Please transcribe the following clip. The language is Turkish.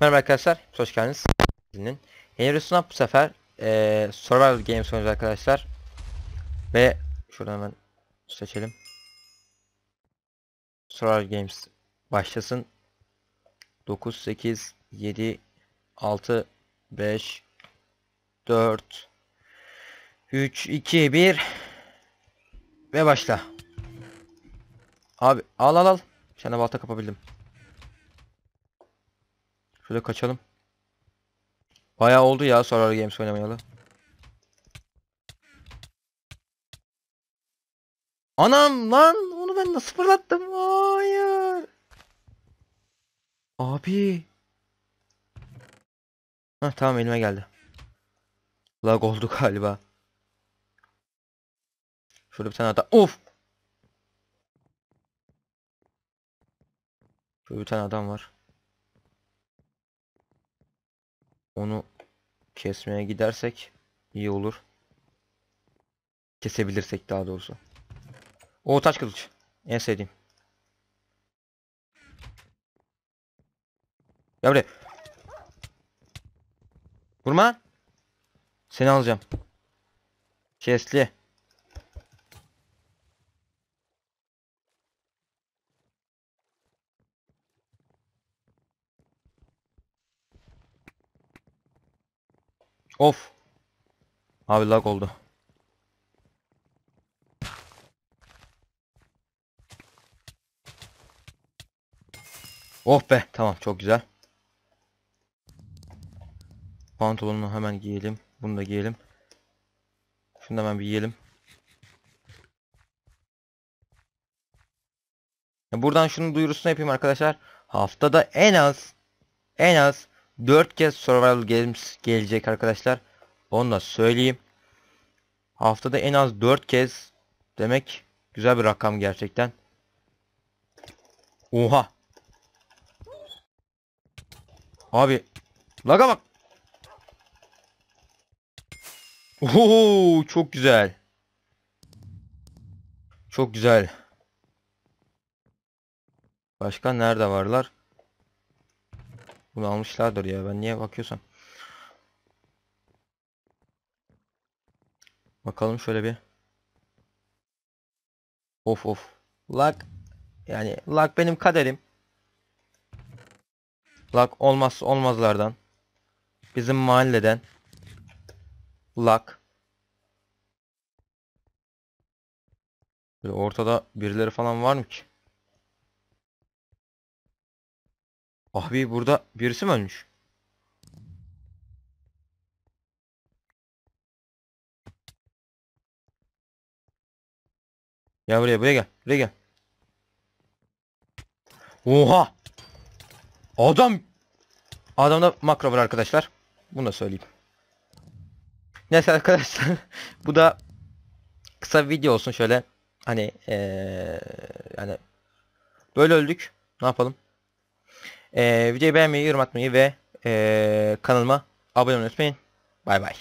Merhaba arkadaşlar, hoş geldiniz. Yeni bir bu sefer eee Survival Games oynuyoruz arkadaşlar. Ve şuradan hemen seçelim. Survival Games başlasın. 9, 8, 7, 6, 5, 4, 3, 2, 1 ve başla. Abi al al al. Bir balta kapabildim. Şöyle kaçalım. Bayağı oldu ya Survivor Games oynamayalı. Anam lan onu ben nasıl fırlattım? Hayır. Abi. Hah tamam elime geldi. Lag oldu galiba. Şurada bir tane adam. Of. Şurada bir tane adam var. Onu kesmeye gidersek iyi olur. Kesebilirsek daha doğrusu. O taş kılıç. En sevdiğim. Ya buraya. Vurma. Seni alacağım. Chestli. Of. Abi lag oldu. Oh be tamam çok güzel. Pantolonunu hemen giyelim. Bunu da giyelim. Şunu da hemen bir giyelim. Ya Buradan şunun duyurusunu yapayım arkadaşlar. Haftada en az en az 4 kez Survival Games gelecek arkadaşlar. Onu da söyleyeyim. Haftada en az 4 kez demek güzel bir rakam gerçekten. Oha. Abi laga bak. Oho çok güzel. Çok güzel. Başka nerede varlar? Bunu almışlardır ya. Ben niye bakıyorsam. Bakalım şöyle bir. Of of. Lag. Yani lag benim kaderim. Lag olmazsa olmazlardan. Bizim mahalleden. Lag. Böyle ortada birileri falan var mı ki? Abi burada birisi mi ölmüş? Gel buraya buraya gel. Buraya gel. Oha! Adam! Adamda makro var arkadaşlar. Bunu da söyleyeyim. Neyse arkadaşlar. Bu da kısa bir video olsun şöyle. Hani ee, yani böyle öldük. Ne yapalım? Ee, videoyu beğenmeyi, yorum atmayı ve ee, kanalıma abone olmayı unutmayın. Bay bay.